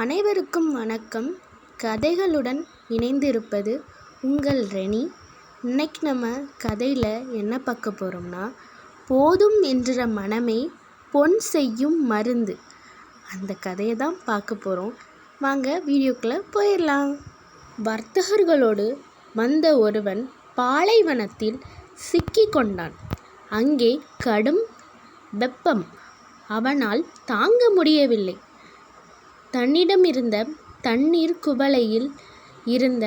அனைவருக்கும் வணக்கம். கதைகளுடன் இணைந்திருப்பது உங்கள் ரெனி. இன்னைக்கு நம்ம கதையில் என்ன பார்க்க போகிறோம்னா போதும் என்ற மனமே பொன் செய்யும் மருந்து. அந்த கதையை தான் பார்க்க போகிறோம் வாங்க வீடியோக்குள்ளே போயிடலாம். வர்த்தகர்களோடு வந்த ஒருவன் பாலைவனத்தில் சிக்கி கொண்டான். அங்கே கடும் வெப்பம். அவனால் தாங்க முடியவில்லை. தன்னிடமிருந்த தண்ணீர் குவளையில் இருந்த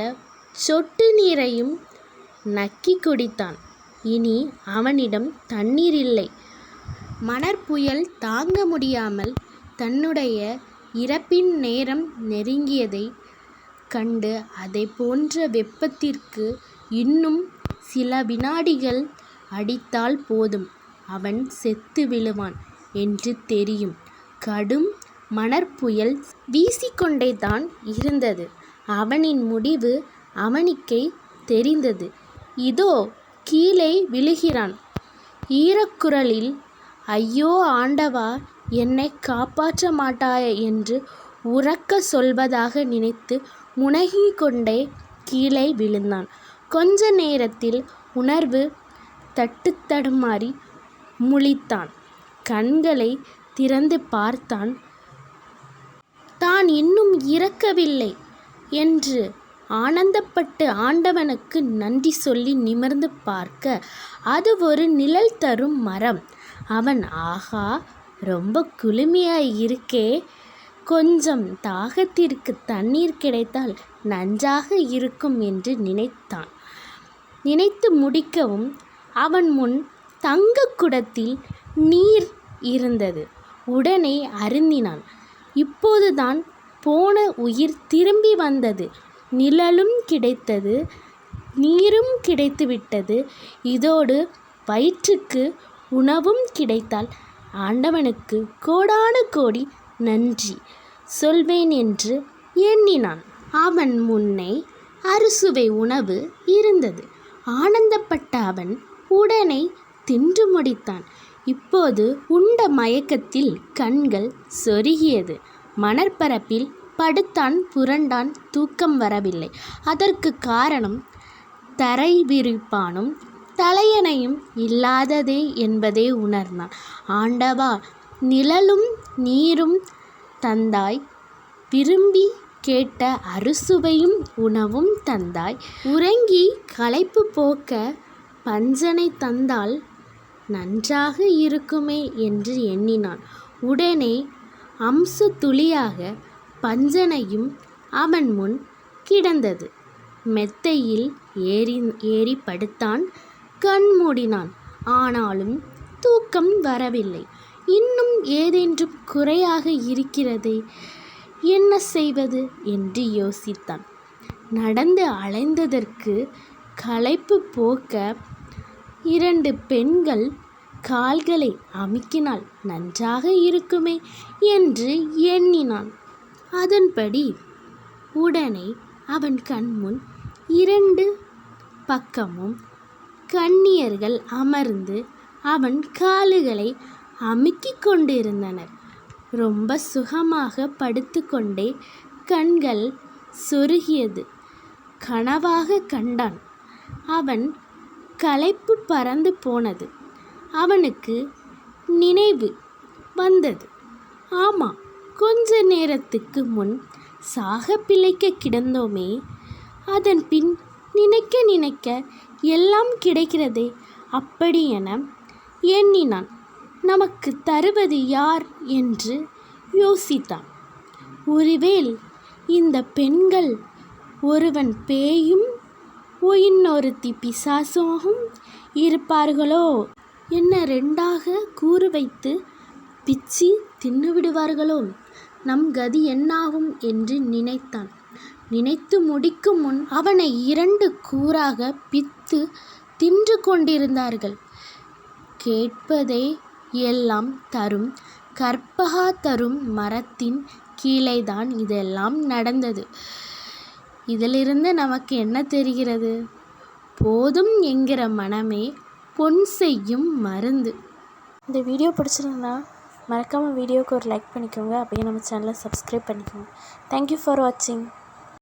சொட்டு நீரையும் நக்கிக் குடித்தான். இனி அவனிடம் தண்ணீர் இல்லை. மணற்புயல் தாங்க முடியாமல் தன்னுடைய இறப்பின் நேரம் நெருங்கியதை கண்டு அதை போன்ற வெப்பத்திற்கு இன்னும் சில வினாடிகள் அடித்தால் போதும். அவன் செத்து விழுவான் என்று தெரியும். கடும் மணற்புயல் வீசிக்கொண்டே தான் இருந்தது. அவனின் முடிவு அவனுக்கே தெரிந்தது. இதோ கீழே விழுகிறான். ஈரக்குரலில் ஐயோ ஆண்டவா என்னை காப்பாற்ற மாட்டாயா என்று உறக்க சொல்வதாக நினைத்து முனகிக் கொண்டே கீழே விழுந்தான். கொஞ்ச நேரத்தில் உணர்வு தட்டுத்தடுமாறி முழித்தான். கண்களை திறந்து பார்த்தான். தான் இன்னும் இறக்கவில்லை என்று ஆனந்தப்பட்டு ஆண்டவனுக்கு நன்றி சொல்லி நிமிர்ந்து பார்க்க அது ஒரு நிழல் தரும் மரம். அவன் ஆகா ரொம்ப குளுமையாய் இருக்கே. கொஞ்சம் தாகத்திற்கு தண்ணீர் கிடைத்தால் நஞ்சாக இருக்கும் என்று நினைத்தான். நினைத்து முடிக்கவும் அவன் முன் தங்க குடத்தில் நீர் இருந்தது. உடனே அருந்தினான். இப்போதுதான் போன உயிர் திரும்பி வந்தது. நிழலும் கிடைத்தது நீரும் கிடைத்துவிட்டது. இதோடு வயிற்றுக்கு உணவும் கிடைத்தால் ஆண்டவனுக்கு கோடான கோடி நன்றி. சொல்வேன் என்று எண்ணினான். அவன் முன்னே அறுசுவை உணவு இருந்தது. ஆனந்தப்பட்ட அவன் உடனே தின்று முடித்தான். இப்போது உண்ட மயக்கத்தில் கண்கள் சொருகியது. மணற்பரப்பில் படுத்தான் புரண்டான் தூக்கம் வரவில்லை. அதற்கு காரணம் தரை விரிப்பானும் தலையணையும் இல்லாததே என்பதை உணர்ந்தான். ஆண்டவா நிழலும் நீரும் தந்தாய். விரும்பி கேட்ட அறுசுவையும் உணவும் தந்தாய். உறங்கி களைப்பு போக்க பஞ்சனை தந்தால் நன்றாக இருக்குமே என்று எண்ணினான். உடனே அம்ச துளியாக பஞ்சனையும் அவன் முன் கிடந்தது. மெத்தையில் ஏறி ஏறி படுத்தான் கண் மூடினான். ஆனாலும் தூக்கம் வரவில்லை. இன்னும் ஏதென்றும் குறையாக இருக்கிறதே என்ன செய்வது என்று யோசித்தான். நடந்து அலைந்ததற்கு களைப்பு போக்க இரண்டு பெண்கள் கால்களை அமுக்கினால் நன்றாக இருக்குமே என்று எண்ணினான். அதன்படி உடனே அவன் கண்முன் இரண்டு பக்கமும் கண்ணியர்கள் அமர்ந்து அவன் காலுகளை அமுக்கிக் கொண்டிருந்தனர். ரொம்ப சுகமாக படுத்துக்கொண்டே கண்கள் சொருகியது. கனவாக கண்டான். அவன் களைப்பு பறந்து போனது. அவனுக்கு நினைவு வந்தது. ஆமாம் கொஞ்ச நேரத்துக்கு முன் சாக பிழைக்க கிடந்தோமே அதன் பின் நினைக்க நினைக்க எல்லாம் கிடைக்கிறதே அப்படி என எண்ணினான். நமக்கு தருவது யார் என்று யோசித்தான். ஒருவேள் இந்த பெண்கள் ஒருவன் பேயும் இன்னொருத்தி பிசாசாகவும் இருப்பார்களோ? என்ன ரெண்டாக கூறு வைத்து பிச்சி தின்னுவிடுவார்களோ? நம் கதி என்னாகும் என்று நினைத்தான். நினைத்து முடிக்கும் முன் அவனை இரண்டு கூறாக பித்து தின்று கொண்டிருந்தார்கள். கேட்பதே எல்லாம் தரும் கற்பகா தரும் மரத்தின் கீழேதான் இதெல்லாம் நடந்தது. இதிலிருந்து நமக்கு என்ன தெரிகிறது? போதும் என்கிற மனமே பொன் செய்யும் மருந்து. இந்த வீடியோ பிடிச்சிருந்தா மறக்காமல் வீடியோவுக்கு ஒரு லைக் பண்ணிக்கோங்க. அப்படியே நம்ம சேனலை சப்ஸ்கிரைப் பண்ணிக்கோங்க. தேங்க்யூ ஃபார் வாட்சிங்